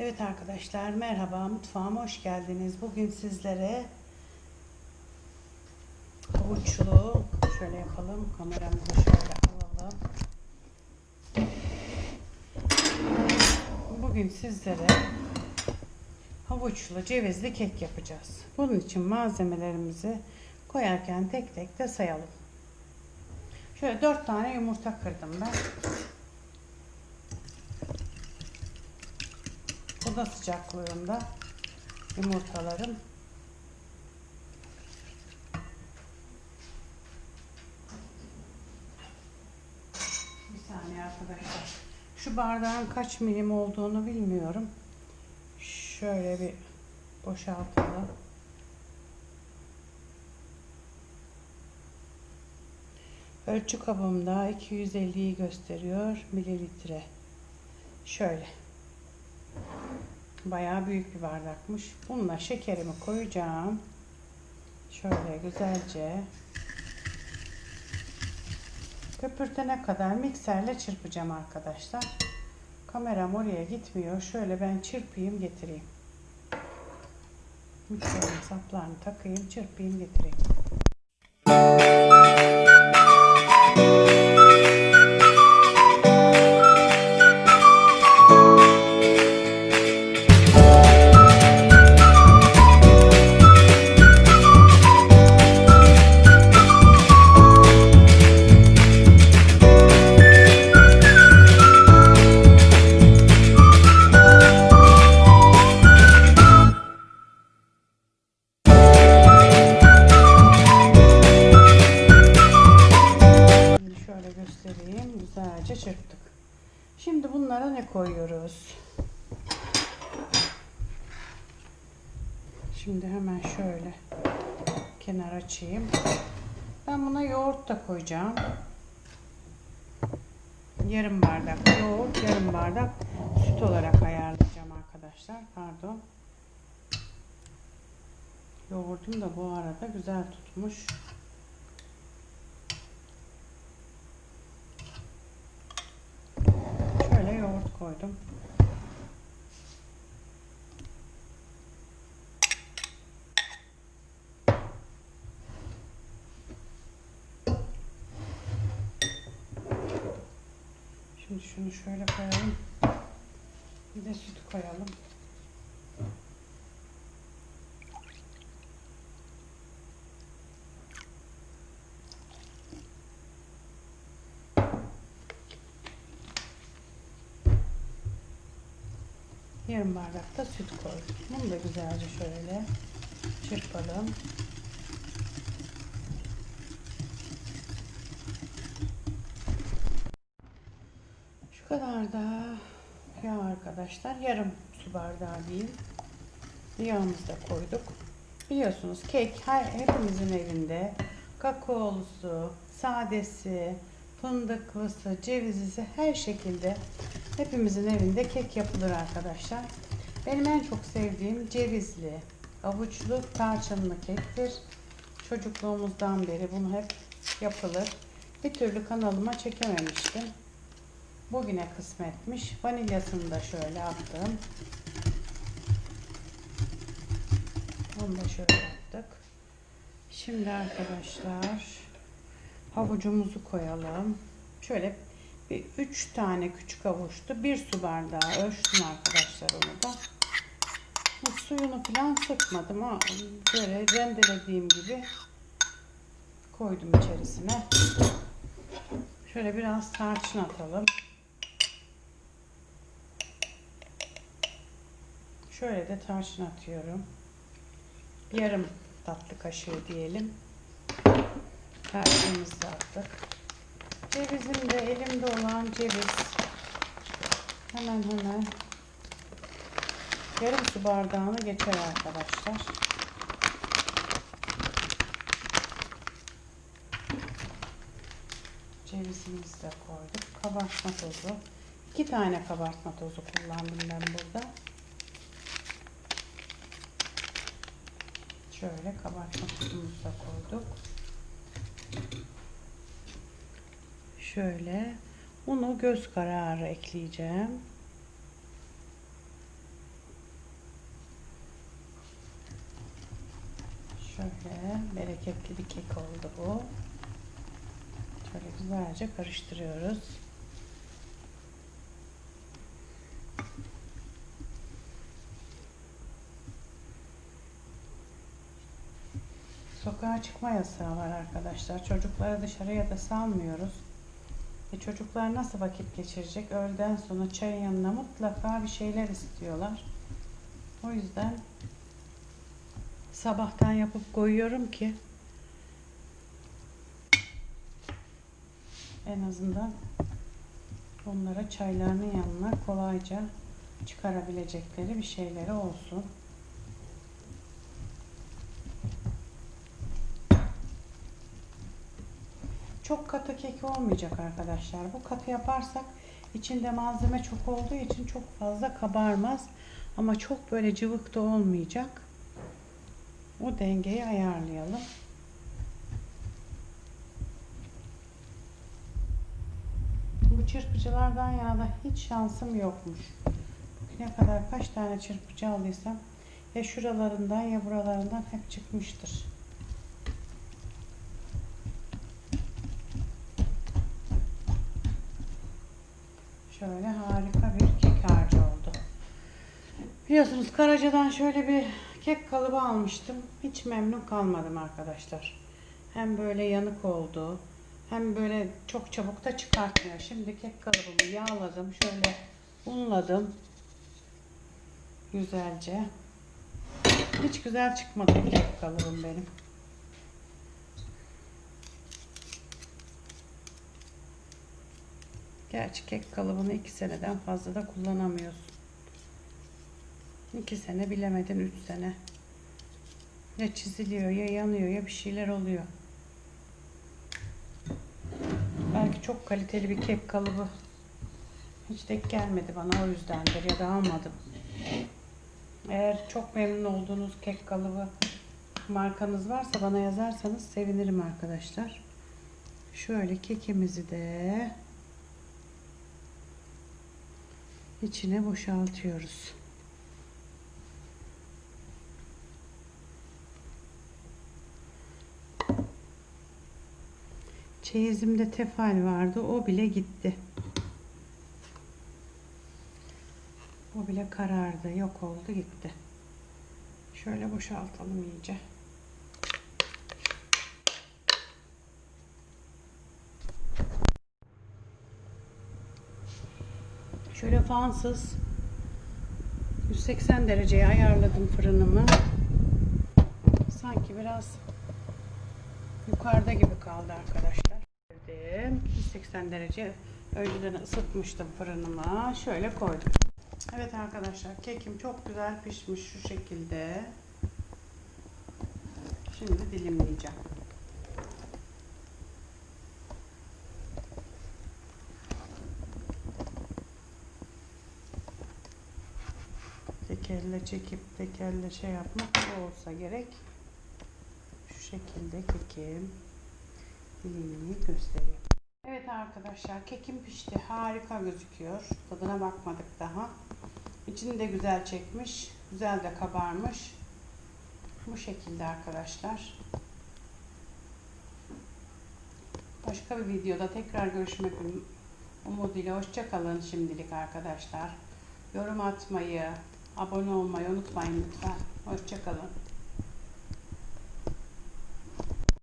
Evet arkadaşlar merhaba mutfağıma hoş geldiniz. Bugün sizlere havuçlu şöyle yapalım kameramızı şöyle alalım. Bugün sizlere havuçlu cevizli kek yapacağız. Bunun için malzemelerimizi koyarken tek tek de sayalım. Şöyle 4 tane yumurta kırdım ben. Oda sıcaklığında yumurtalarım. Bir saniye arkadaşlar. Şu bardağın kaç milim olduğunu bilmiyorum. Şöyle bir boşaltalım. Ölçü kabımda 250'yi gösteriyor mililitre. Şöyle. Bayağı büyük bir bardakmış. Bununla şekerimi koyacağım. Şöyle güzelce köpürtene kadar mikserle çırpacağım arkadaşlar. Kameram oraya gitmiyor. Şöyle ben çırpayım getireyim. Mikserin saplarını takayım, çırpayım getireyim. Güzelce çırptık. Şimdi bunlara ne koyuyoruz? Şimdi hemen şöyle kenar açayım. Ben buna yoğurt da koyacağım. Yarım bardak yoğurt, yarım bardak süt olarak ayarlayacağım arkadaşlar. Pardon. Yoğurdum da bu arada güzel tutmuş. Şöyle yoğurt koydum. Şimdi şunu şöyle koyalım. Bir de süt koyalım. Yarım bardak da süt koydum. Bunu da güzelce şöyle çırpalım. Şu kadar da yağ arkadaşlar. Yarım su bardağı diyeyim. Yağımızı da koyduk. Biliyorsunuz kek her, hepimizin evinde kakaolusu, sadesi, fındıklısı, cevizlisi her şekilde hepimizin evinde kek yapılır arkadaşlar. Benim en çok sevdiğim cevizli, avuçlu, tarçınlı kektir. Çocukluğumuzdan beri bunu hep yapılır. Bir türlü kanalıma çekememiştim. Bugüne kısmetmiş. Vanilyasını da şöyle attım. Bunu da şöyle yaptık. Şimdi arkadaşlar havucumuzu koyalım. Şöyle bir 3 tane küçük havuçtu. Bir su bardağı ölçtüm arkadaşlar onu da. Bu suyunu falan sıkmadım ama böyle rendelediğim gibi koydum içerisine. Şöyle biraz tarçın atalım. Şöyle de tarçın atıyorum. Yarım tatlı kaşığı diyelim. Tarçınımızı da attık. Cevizim de elimde olan ceviz. Hemen hemen yarım su bardağını geçer arkadaşlar. Cevizimizi de koyduk. Kabartma tozu. İki tane kabartma tozu kullandım ben burada. Şöyle kabartma tozumuzu da koyduk. Şöyle unu göz kararı ekleyeceğim. Şöyle bereketli bir kek oldu bu. Şöyle güzelce karıştırıyoruz. Sokağa çıkma yasağı var arkadaşlar. Çocukları dışarıya da salmıyoruz. E çocuklar nasıl vakit geçirecek? Öğleden sonra çayın yanına mutlaka bir şeyler istiyorlar. O yüzden sabahtan yapıp koyuyorum ki en azından onlara çaylarının yanına kolayca çıkarabilecekleri bir şeyleri olsun. Çok katı kek olmayacak arkadaşlar. Bu katı yaparsak içinde malzeme çok olduğu için çok fazla kabarmaz. Ama çok böyle cıvık da olmayacak. O dengeyi ayarlayalım. Bu çırpıcılardan yana da hiç şansım yokmuş. Ne kadar kaç tane çırpıcı aldıysam ya şuralarından ya buralarından hep çıkmıştır. Şöyle harika bir kek harcı oldu. Biliyorsunuz Karaca'dan şöyle bir kek kalıbı almıştım. Hiç memnun kalmadım arkadaşlar. Hem böyle yanık oldu. Hem böyle çok çabuk da çıkartmıyor. Şimdi kek kalıbımı yağladım. Şöyle unladım. Güzelce. Hiç güzel çıkmadı kek kalıbım benim. Gerçi kek kalıbını iki seneden fazla da kullanamıyorsun. İki sene bilemedin üç sene. Ya çiziliyor ya yanıyor ya bir şeyler oluyor. Belki çok kaliteli bir kek kalıbı hiç denk gelmedi bana o yüzdendir ya da almadım. Eğer çok memnun olduğunuz kek kalıbı markanız varsa bana yazarsanız sevinirim arkadaşlar. Şöyle kekimizi de içine boşaltıyoruz. Çeyizimde tefal vardı. O bile gitti. O bile karardı. Yok oldu gitti. Şöyle boşaltalım iyice. Şöyle fansız 180 dereceye ayarladım fırınımı. Sanki biraz yukarıda gibi kaldı arkadaşlar. 180 derece önceden ısıtmıştım fırınıma. Şöyle koydum. Evet arkadaşlar kekim çok güzel pişmiş şu şekilde. Şimdi dilimleyeceğim. Tekerle çekip tekerle şey yapmak olsa gerek. Şu şekilde kekim dilimini göstereyim. Evet arkadaşlar kekim pişti. Harika gözüküyor. Tadına bakmadık daha. İçini de güzel çekmiş. Güzel de kabarmış. Bu şekilde arkadaşlar. Başka bir videoda tekrar görüşmek umuduyla hoşçakalın şimdilik arkadaşlar. Yorum atmayı, abone olmayı unutmayın lütfen. Hoşçakalın.